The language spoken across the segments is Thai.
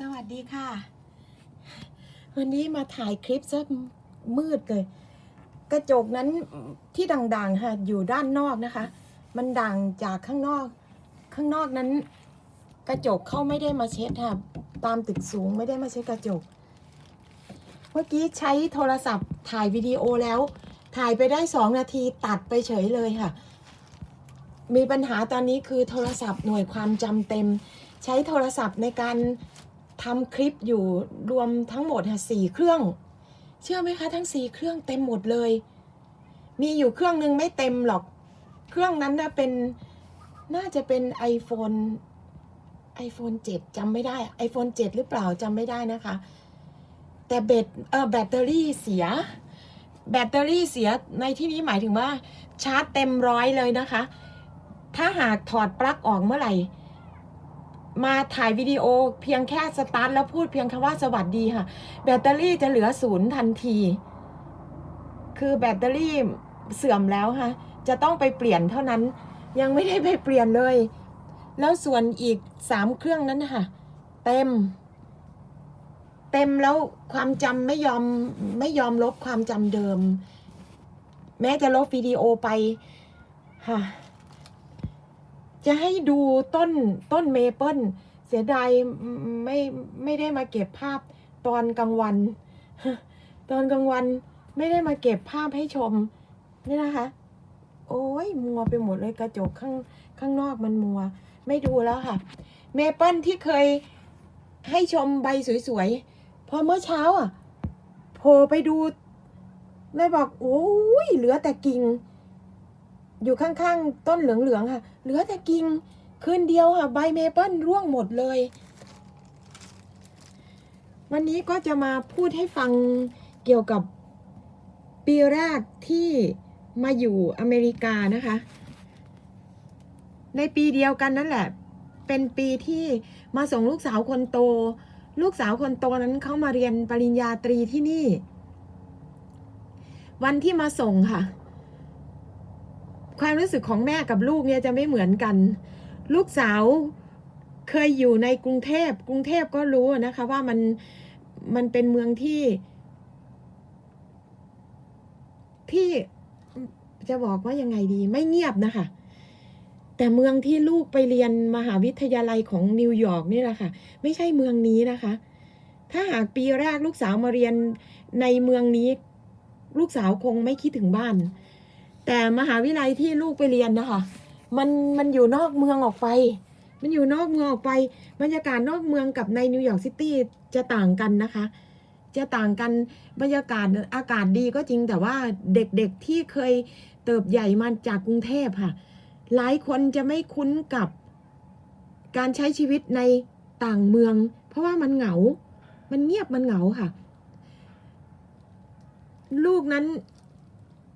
สวัสดีค่ะ วันนี้มาถ่ายคลิปซะมืดเลย กระจกนั้นที่ด่างๆค่ะอยู่ด้านนอกนะคะ มันด่างจากข้างนอก ข้างนอกนั้น กระจกเขาไม่ได้มาเช็ดค่ะ ตามตึกสูงไม่ได้มาเช็ดกระจก เมื่อกี้ใช้โทรศัพท์ถ่ายวิดีโอแล้ว ถ่ายไปได้สองนาทีตัดไปเฉยเลยค่ะ มีปัญหาตอนนี้คือโทรศัพท์หน่วยความจำเต็ม ใช้โทรศัพท์ในการ ทำคลิปอยู่รวมทั้งหมดสี่เครื่อง เชื่อไหมคะ ทั้งสี่เครื่องเต็มหมดเลย มีอยู่เครื่องหนึงไม่เต็มหรอก เครื่องนั้นนะเป็นน่าจะเป็น iPhone iPhone 7จำไม่ได้ iPhone 7 หรือเปล่าจำไม่ได้นะคะ แต่แบตเออแบตเตอรี่เสีย แบตเตอรี่เสียในที่นี้หมายถึงว่าชาร์จเต็มร้อยเลยนะคะ ถ้าหากถอดปลั๊กออกเมื่อไหร่ มาถ่ายวิดีโอเพียงแค่สตาร์ทแล้วพูดเพียงคำว่าสวัสดีค่ะ แบตเตอรี่จะเหลือศูนย์ทันที คือแบตเตอรี่เสื่อมแล้วค่ะ จะต้องไปเปลี่ยนเท่านั้น ยังไม่ได้ไปเปลี่ยนเลย แล้วส่วนอีกสามเครื่องนั้นนะคะเต็ม เต็มแล้วความจำไม่ยอมไม่ยอมลบความจำเดิม แม้จะลบวิดีโอไปค่ะ จะให้ดูต้นต้นเมเปิลเสียดายไม่ไม่ได้มาเก็บภาพตอนกลางวัน ตอนกลางวันไม่ได้มาเก็บภาพให้ชมนี่นะคะ โอ้ยมัวไปหมดเลยกระจกข้างข้างนอกมันมัว ไม่ดูแล้วค่ะ เมเปิลที่เคยให้ชมใบสวยๆ พอเมื่อเช้าอะโผล่ไปดูเลยบอกโอ้ยเหลือแต่กิ่ง อยู่ข้างๆ ต้นเหลืองๆค่ะ เหลือแต่กิ่งคืนเดียวค่ะ ใบเมเปิลร่วงหมดเลย วันนี้ก็จะมาพูดให้ฟังเกี่ยวกับปีแรกที่มาอยู่อเมริกานะคะ ในปีเดียวกันนั่นแหละ เป็นปีที่มาส่งลูกสาวคนโต ลูกสาวคนโตนั้นเขามาเรียนปริญญาตรีที่นี่ วันที่มาส่งค่ะ ความรู้สึกของแม่กับลูกเนี่ยจะไม่เหมือนกัน ลูกสาวเคยอยู่ในกรุงเทพกรุงเทพก็รู้นะคะว่ามันมันเป็นเมืองที่ ที่จะบอกว่ายังไงดี ไม่เงียบนะคะ แต่เมืองที่ลูกไปเรียนมหาวิทยาลัยของนิวยอร์กนี่แหละค่ะ ไม่ใช่เมืองนี้นะคะ ถ้าหากปีแรกลูกสาวมาเรียนในเมืองนี้ ลูกสาวคงไม่คิดถึงบ้าน แต่มหาวิทยาลัยที่ลูกไปเรียนนะคะมันมันอยู่นอกเมืองออกไป มันอยู่นอกเมืองออกไป บรรยากาศนอกเมืองกับในนิวยอร์กซิตี้จะต่างกันนะคะ จะต่างกันบรรยากาศอากาศดีก็จริงแต่ว่าเด็กๆที่เคยเติบใหญ่มาจากกรุงเทพค่ะ หลายคนจะไม่คุ้นกับการใช้ชีวิตในต่างเมือง เพราะว่ามันเหงา มันเงียบมันเหงาค่ะ ลูกนั้น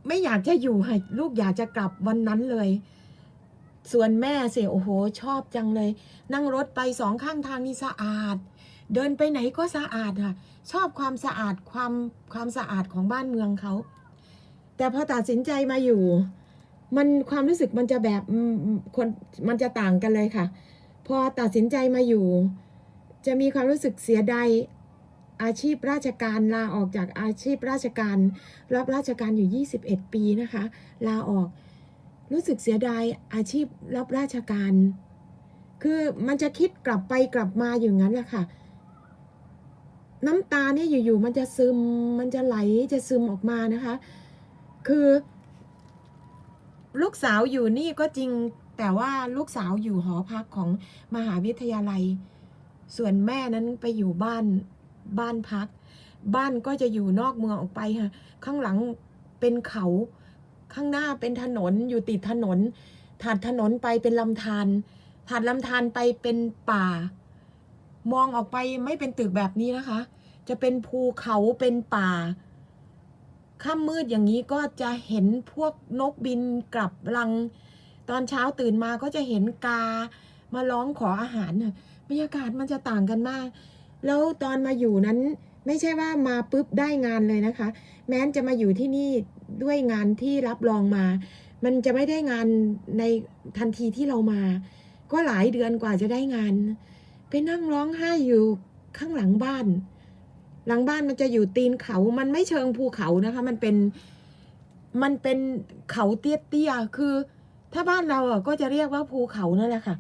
ไม่อยากจะอยู่ค่ะลูกอยากจะกลับวันนั้นเลย ส่วนแม่เสียโอ้โห ชอบจังเลย นั่งรถไปสองข้างทางนี่สะอาด เดินไปไหนก็สะอาดค่ะ ชอบความสะอาดความความสะอาดของบ้านเมืองเขา แต่พอตัดสินใจมาอยู่ มันความรู้สึกมันจะแบบคนมันจะต่างกันเลยค่ะ พอตัดสินใจมาอยู่ จะมีความรู้สึกเสียดาย อาชีพราชการลาออกจากอาชีพราชการ รับราชการอยู่ 21 ปีนะคะ ลาออกรู้สึกเสียดายอาชีพรับราชการ คือมันจะคิดกลับไปกลับมาอย่างนั้นแหละค่ะ น้ำตาเนี่ยอยู่ๆมันจะซึมมันจะไหลจะซึมออกมานะคะ คือ ลูกสาวอยู่นี่ก็จริงแต่ว่าลูกสาวอยู่หอพักของมหาวิทยาลัย ส่วนแม่นั้นไปอยู่บ้าน บ้านพัก บ้านก็จะอยู่นอกเมืองออกไปค่ะข้างหลังเป็นเขา ข้างหน้าเป็นถนนอยู่ติดถนน ถัดถนนไปเป็นลำธารถัดลำธารไปเป็นป่า มองออกไปไม่เป็นตึกแบบนี้นะคะ จะเป็นภูเขาเป็นป่าค่ำมืดอย่างนี้ก็จะเห็นพวกนกบินกลับรัง ตอนเช้าตื่นมาก็จะเห็นกามาร้องขออาหารบรรยากาศมันจะต่างกันมาก แล้วตอนมาอยู่นั้นไม่ใช่ว่ามาปุ๊บได้งานเลยนะคะ แม้นจะมาอยู่ที่นี่ด้วยงานที่รับรองมา มันจะไม่ได้งานในทันทีที่เรามา ก็หลายเดือนกว่าจะได้งาน ไปนั่งร้องไห้อยู่ข้างหลังบ้าน หลังบ้านมันจะอยู่ตีนเขา มันไม่เชิงภูเขานะคะ มันเป็น มันเป็นเขาเตี้ยๆ คือ ถ้าบ้านเราอะก็จะเรียกว่าภูเขานั่นแหละค่ะ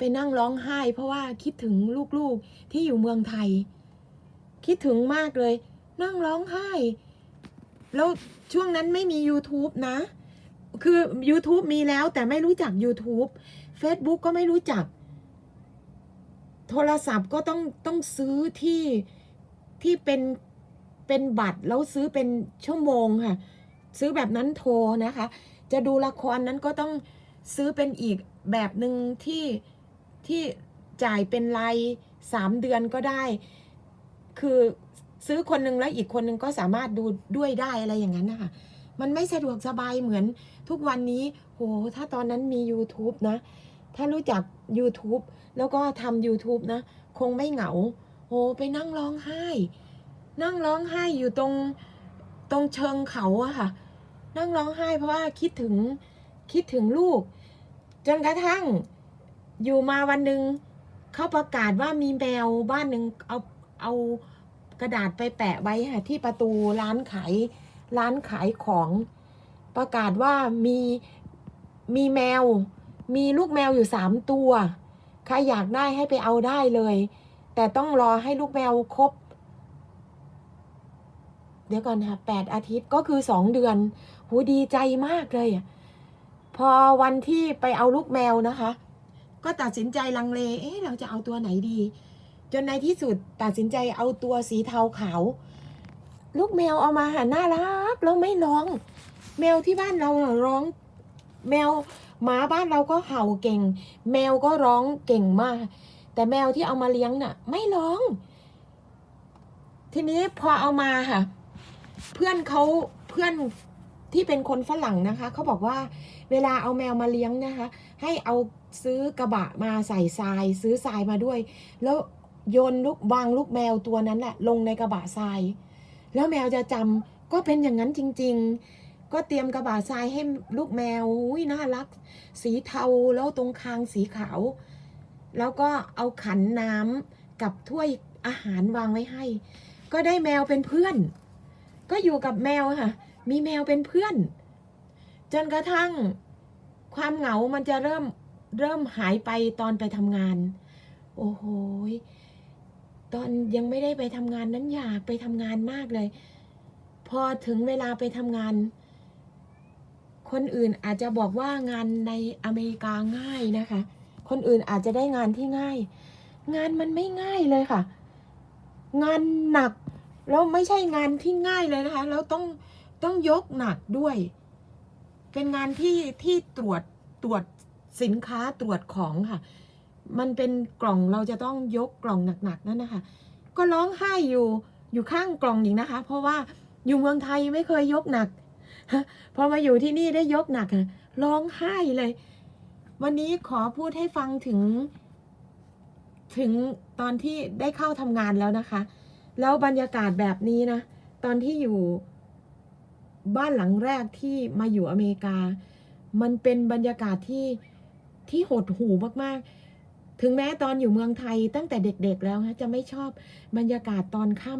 ไปนั่งร้องไห้ เพราะว่าคิดถึงลูกๆที่อยู่เมืองไทย คิดถึงมากเลย นั่งร้องไห้ แล้วช่วงนั้นไม่มี YouTube นะ คือ YouTube มีแล้วแต่ไม่รู้จัก YouTube Facebook ก็ไม่รู้จัก โทรศัพท์ก็ต้องต้องซื้อที่ที่เป็นเป็นบัตรแล้วซื้อเป็นชั่วโมงค่ะ ซื้อแบบนั้นโทรนะคะ จะดูละครนั้นก็ต้องซื้อเป็นอีกแบบหนึ่งที่ ที่จ่ายเป็นรายสามเดือนก็ได้ คือซื้อคนหนึ่งแล้วอีกคนหนึ่งก็สามารถดูด้วยได้อะไรอย่างนั้นนะคะมันไม่สะดวกสบายเหมือนทุกวันนี้โหถ้าตอนนั้นมี YouTube นะ ถ้ารู้จัก YouTube แล้วก็ทำ YouTube นะ คงไม่เหงาโหไปนั่งร้องไห้ นั่งร้องไห้อยู่ตรงตรงเชิงเขาอะค่ะ นั่งร้องไห้เพราะว่าคิดถึงคิดถึงลูก จนกระทั่ง อยู่มาวันหนึ่งเขาประกาศว่ามีแมวบ้านหนึ่งเอาเอากระดาษไปแปะไว้ค่ะที่ประตูร้านขายร้านขายของ ประกาศว่ามีมีแมว มีลูกแมวอยู่สามตัวใครอยากได้ให้ไปเอาได้เลย แต่ต้องรอให้ลูกแมวครบ เดี๋ยวก่อนค่ะแปดอาทิตย์ก็คือสองเดือนหูดีใจมากเลยพอวันที่ไปเอาลูกแมวนะคะ ก็ตัดสินใจลังเล เอ๊ะ เราจะเอาตัวไหนดี จนในที่สุดตัดสินใจเอาตัวสีเทาขาว ลูกแมวเอามาหาน่ารักแล้วไม่ร้อง แมวที่บ้านเราน่ะร้อง แมวหมาบ้านเราก็เห่าเก่ง แมวก็ร้องเก่งมาก แต่แมวที่เอามาเลี้ยงน่ะ ไม่ร้อง ทีนี้พอเอามาค่ะ เพื่อนเขาเพื่อน ที่เป็นคนฝรั่งนะคะเขาบอกว่าเวลาเอาแมวมาเลี้ยงนะคะ ให้เอาซื้อกระบะมาใส่ทราย ซื้อทรายมาด้วย แล้วโยนลูกวางลูกแมวตัวนั้นแหละลงในกระบะทราย แล้วแมวจะจำก็เป็นอย่างนั้นจริง ๆ ก็เตรียมกระบะทรายให้ลูกแมวอุ้ยน่ารัก สีเทาแล้วตรงคางสีขาว แล้วก็เอาขันน้ำกับถ้วยอาหารวางไว้ให้ ก็ได้แมวเป็นเพื่อน ก็อยู่กับแมวค่ะ มีแมวเป็นเพื่อน จนกระทั่งความเหงามันจะเริ่มเริ่มหายไปตอนไปทำงาน โอ้โหตอนยังไม่ได้ไปทำงานนั้นอยากไปทำงานมากเลย พอถึงเวลาไปทำงาน คนอื่นอาจจะบอกว่างานในอเมริกาง่ายนะคะ คนอื่นอาจจะได้งานที่ง่าย งานมันไม่ง่ายเลยค่ะ งานหนักแล้วไม่ใช่งานที่ง่ายเลยนะคะ แล้วต้อง ต้องยกหนักด้วย เป็นงานที่ที่ตรวจตรวจสินค้าตรวจของค่ะ มันเป็นกล่องเราจะต้องยกกล่องหนักๆนั่นนะคะ ก็ร้องไห้อยู่อยู่ข้างกล่องอีกนะคะ เพราะว่าอยู่เมืองไทยไม่เคยยกหนักพอมาอยู่ที่นี่ได้ยกหนักอะร้องไห้เลย วันนี้ขอพูดให้ฟังถึง ถึงตอนที่ได้เข้าทำงานแล้วนะคะ แล้วบรรยากาศแบบนี้นะ ตอนที่อยู่ บ้านหลังแรกที่มาอยู่อเมริกา มันเป็นบรรยากาศที่ที่หดหูมากๆ ถึงแม้ตอนอยู่เมืองไทยตั้งแต่เด็กๆแล้วนะจะไม่ชอบบรรยากาศตอนค่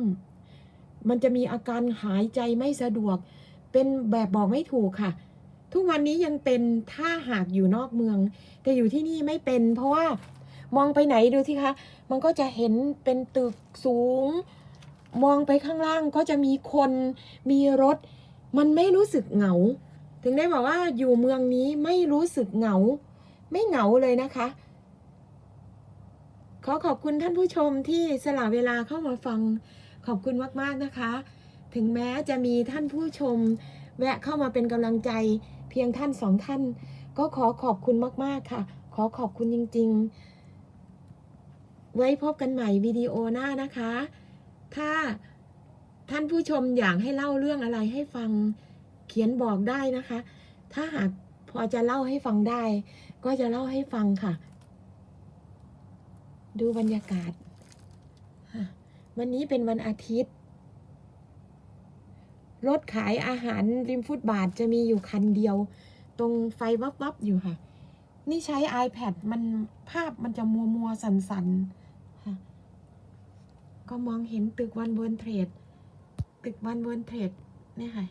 ำมันจะมีอาการหายใจไม่สะดวก เป็นแบบบอกไม่ถูกค่ะ ทุกวันนี้ยังเป็นถ้าหากอยู่นอกเมือง แต่อยู่ที่นี่ไม่เป็น เพราะว่ามองไปไหนดูสิคะ มันก็จะเห็นเป็นตึกสูง มองไปข้างล่างก็จะมีคนมีรถ มันไม่รู้สึกเหงา ถึงได้บอกว่าอยู่เมืองนี้ไม่รู้สึกเหงา ไม่เหงาเลยนะคะ ขอขอบคุณท่านผู้ชมที่สละเวลาเข้ามาฟัง ขอบคุณมาก ๆ นะคะ ถึงแม้จะมีท่านผู้ชม แวะเข้ามาเป็นกำลังใจเพียงท่านสองท่าน ก็ขอขอบคุณมาก ๆ ค่ะ ขอขอบคุณจริง ๆ ไว้พบกันใหม่วิดีโอหน้านะคะ ถ้า ท่านผู้ชมอยากให้เล่าเรื่องอะไรให้ฟังเขียนบอกได้นะคะ ถ้าหากพอจะเล่าให้ฟังได้ ก็จะเล่าให้ฟังค่ะ ดูบรรยากาศ วันนี้เป็นวันอาทิตย์รถขายอาหารริมฟุตบาทจะมีอยู่คันเดียว ตรงไฟวับวับๆอยู่ค่ะ นี่ใช้ iPad มันภาพมันจะมัวมัวๆสันสันๆค่ะ ก็มองเห็นตึกวันเวิร์นเทรด ตึกวันเวิร์นเทรดเนี่ยค่ะ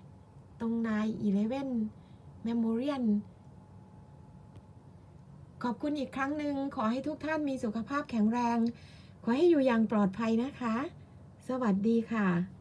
ตรงนายอีเลเว่นเมมโมเรียนขอบคุณอีกครั้งหนึ่งขอให้ทุกท่านมีสุขภาพแข็งแรง ขอให้อยู่อย่างปลอดภัยนะคะ สวัสดีค่ะ